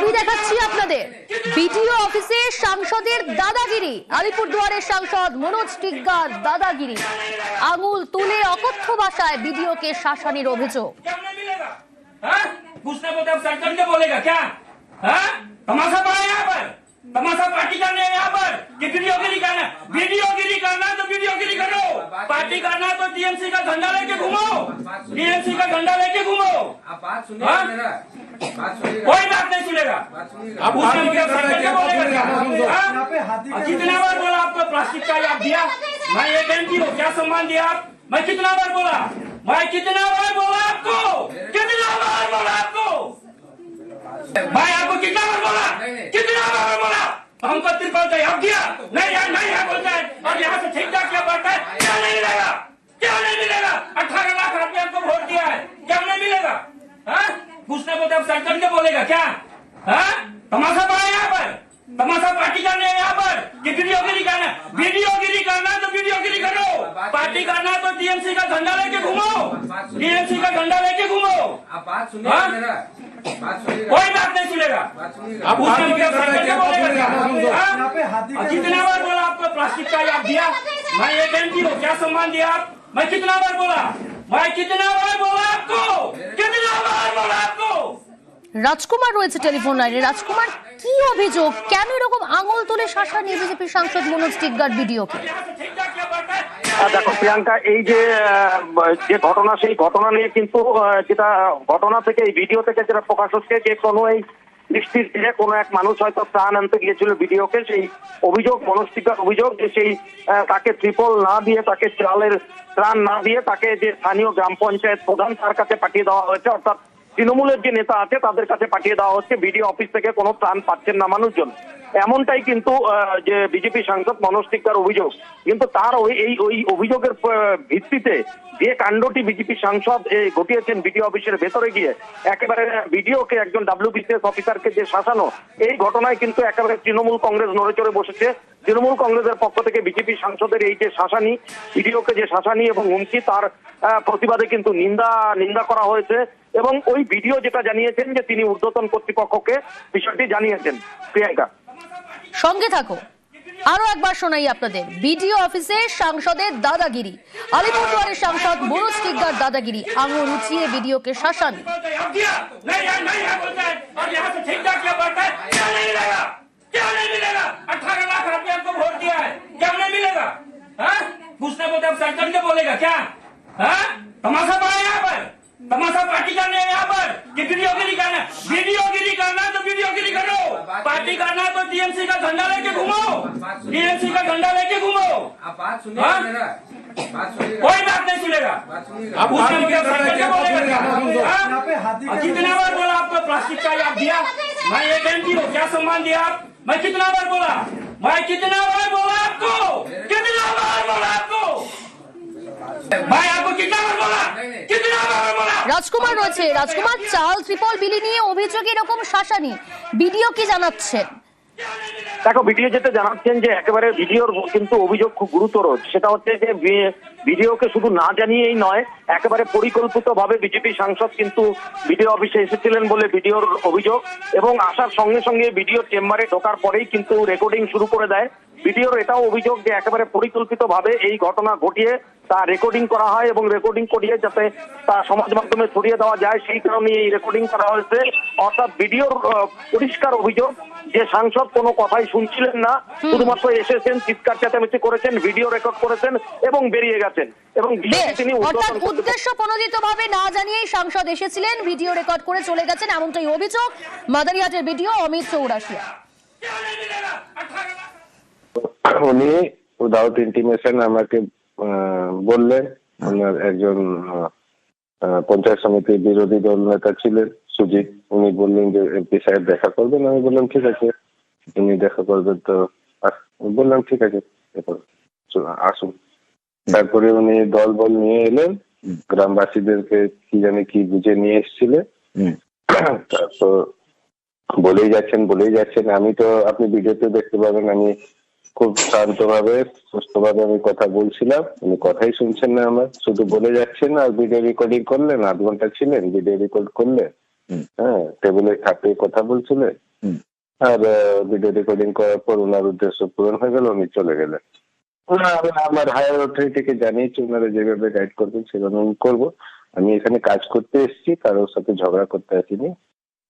ছবি দেখাচ্ছি আপনাদের বিডিও অফিসে সাংসদের দাদাগিরি আলিপুরদুয়ারের সাংসদ মনোজ টিগ্গার দাদাগিরি আঙুল তুলে অকথ্য ভাষায় বিডিওকে শাসানির অভিযোগ क्या नहीं मिलेगा हाँ? घुसने को जब सरकार के बोलेगा क्या हाँ? तमाशा पड़ा यहाँ पर तमाशा पार्टी करने हैं यहाँ पर। कि वीडियोगिरी करना वीडियोगिरी करना है तो वीडियोगिरी करो। पार्टी करना तो टीएमसी का झंडा लेके घूमो। टीएमसी का झंडा लेके घूमो। बात सुनिए हाँ? कोई बात नहीं सुनेगा। बात सुनिएगा। अब घुसने को जब बोलेगा क्या? हाँ? कितना बार बोला आपको प्लास्टिक का आप दिया? मैं एक एमपी हूँ क्या सम्मान दिया आप? मैं कितना बार बोला? मैं कितना बार बोला आपको? कितना बार बोला आपको? मैं आपको कितना बार बोला? कितना बार बोला? हमको त्रिपाल चाहिए। आप दिया नहीं यार नहीं है बोलता है। और यहाँ से ठीक ठाक क्या बढ़ता है। क्या नहीं मिलेगा? क्या नहीं मिलेगा? अठारह लाख आपने हमको वोट दिया है। क्या नहीं मिलेगा? हाँ? घुसने बोलते जब सरकार क्या बोलेगा? क्या? हाँ? तमाशा पड़ा यहाँ पर। तमाशा पार्टी करने हैं यहाँ पर। कितनी वीडियोगिरी पार्टी करना है तो टीएमसी का झंडा लेके घूमो टीएमसी का झंडा लेके घूमो आप बात सुनिएगा हाँ? मेरा बात सुनिएगा कोई बात नहीं सुनेगा बात सुनिएगा अब उसने मुझे सरकार के बोलेगा क्या? हाँ? यहाँ पे हाथी का कितना बार बोला आपको प्लास्टिक का आप दिया मैं एक एमपी हूँ क्या सम्मान दिया आप मैं कितना बार बोला मैं कितना बार बोला आपको कितना बार बोला आपको রাজকুমার রয়েছে টেলিফোন লাইনে রাজকুমার কি অভিযোগ কেন এরকম আঙুল তুলে শাসানি বিজেপি সাংসদ মনোজ টিগ্গার ভিডিওকে দেখো, প্রিয়াঙ্কা, এই যে যে ঘটনা, সেই ঘটনা নিয়ে কিন্তু যেটা ঘটনা থেকে, এই ভিডিও থেকে যেটা প্রকাশ হচ্ছে যে কোনো এই বৃষ্টির দিনে কোনো এক মানুষ হয়তো প্রাণ আনতে গিয়েছিল ভিডিওকে, সেই অভিযোগ মনস্তিকার অভিযোগ যে সেই তাকে ত্রিপল না দিয়ে, তাকে চালের ত্রাণ না দিয়ে তাকে যে স্থানীয় গ্রাম পঞ্চায়েত প্রধান তার কাছে পাঠিয়ে দেওয়া হয়েছে, অর্থাৎ তৃণমূলের যে নেতা আছে, তাদের কাছে পাঠিয়ে দেওয়া হচ্ছে। বিডিও অফিস থেকে কোনো ত্রাণ পাচ্ছেন না মানুষজন। এমনটাই কিন্তু যে বিজেপি সাংসদ মনোজ টিক্কার অভিযোগ। কিন্তু তার ওই, এই, ওই অভিযোগের ভিত্তিতে যে কাণ্ডটি বিজেপি সাংসদ ঘটিয়েছেন বিডিও অফিসের ভেতরে গিয়ে, একেবারে বিডিওকে একজন ডাব্লিউবিসিএস অফিসারকে যে শাসানো, এই ঘটনায় কিন্তু একেবারে তৃণমূল কংগ্রেস নড়ে বসেছে। তৃণমূল কংগ্রেসের পক্ষ থেকে বিজেপি সাংসদের এই যে শাসানি, বিডিওকে যে শাসানি এবং হুমকি, তার প্রতিবাদে কিন্তু নিন্দা নিন্দা করা হয়েছে এবং ওই ভিডিও যেটা জানিয়েছেন যে তিনি উর্ধ্বতন কর্তৃপক্ষকে বিষয়টি জানিয়েছেন প্রিয়াঙ্কা সঙ্গে থাকো আরও একবার শোনাই আপনাদের বিডিও অফিসে সাংসদের দাদাগিরি আলিপুরদুয়ারের সাংসদ মনোজ টিকদার দাদাগিরি আঙুল উঁচিয়ে বিডিওকে শাসানি हाँ? तमाशा पड़ा यहाँ पर। तमाशा पार्टी करने है यहाँ पर। कि वीडियोगिरी करना है। वीडियोगिरी करना तो वीडियोगिरी करो। पार्टी करना तो टीएमसी का झंडा लेके घूमो। टीएमसी का झंडा लेके घूमो। आप बात सुनिएगा हाँ? कोई बात नहीं सुनेगा? हाँ? कितना बार बोला आपको प्लास्टिक का याद दिया? मैं एक एमपी हूँ क्या सम्मान दिया आप? मैं कितना बार बोला? मैं कितना बार बोला आपको? कितना बार बोला आपको? রাজকুমার রয়েছে। রাজকুমার চাল ত্রিপল বিলি নিয়ে অভিযোগ এরকম শাসানি। বিডিও কি জানাচ্ছেন দেখো, ভিডিও যেটা জানাচ্ছেন যে একেবারে ভিডিওর কিন্তু অভিযোগ খুব গুরুতর। সেটা হচ্ছে যে ভিডিওকে শুধু না জানিয়েই নয়, একেবারে পরিকল্পিত ভাবে বিজেপি সাংসদ কিন্তু ভিডিও অফিসে এসেছিলেন বলে ভিডিওর অভিযোগ এবং আসার সঙ্গে সঙ্গে ভিডিও চেম্বারে ঢোকার পরেই কিন্তু রেকর্ডিং শুরু করে দেয়। ভিডিওর এটাও অভিযোগ যে একেবারে পরিকল্পিত ভাবে এই ঘটনা ঘটিয়ে তা রেকর্ডিং করা হয় এবং রেকর্ডিং করিয়ে যাতে তা সমাজ মাধ্যমে ছড়িয়ে দেওয়া যায়, সেই কারণে এই রেকর্ডিং করা হয়েছে। অর্থাৎ ভিডিওর পরিষ্কার অভিযোগ যে সাংসদ কোনো কথাই শুনছিলেন না শুধুমাত্র এসেছেন চিৎকার চেঁচামেচি করেছেন ভিডিও রেকর্ড করেছেন এবং বেরিয়ে গেছেন। এবং তিনি উদ্দেশ্য প্রণোদিত ভাবে না জানিয়েই সাংসদ এসেছিলেন ভিডিও রেকর্ড করে চলে গেছেন এমনটাই অভিযোগ মাদারিহাটের ভিডিও অমিত চৌরাশিয়া। উনি উইদাউট ইন্টিমেশন আমাকে আহ, বললেন ওনার একজন পঞ্চায়েত সমিতির বিরোধী দল নেতা ছিলেন সুজিত। উনি বললেন যে এমপি সাহেব দেখা করবেন? আমি বললাম ঠিক আছে। উনি দেখা করবেন তো বললাম ঠিক আছে এরপর আসুন। তারপরে উনি দল বল নিয়ে এলেন গ্রামবাসীদেরকে কি জানি কি বুঝে নিয়ে এসেছিলেন তারপর বলেই যাচ্ছেন বলেই যাচ্ছেন। আমি তো আপনি ভিডিওতে দেখতে পাবেন আমি খুব শান্তভাবে সুস্থভাবে আমি কথা বলছিলাম। উনি কথাই শুনছেন না আমার। শুধু বলে যাচ্ছেন আর ভিডিও রেকর্ডিং করলেন আধ ঘণ্টা ছিলেন ভিডিও রেকর্ড করলেন। হ্যাঁ টেবিলে খাপিয়ে কথা বলছিলেন। আর ভিডিও রেকর্ডিং করার পর ওনার উদ্দেশ্য পূরণ হয়ে গেল, উনি চলে গেলেন। আমার হায়ার অথরিটিকে জানিয়েছি, ওনারা যেভাবে গাইড করবেন সেভাবে আমি করব। আমি এখানে কাজ করতে এসেছি, কারোর সাথে ঝগড়া করতে আসিনি।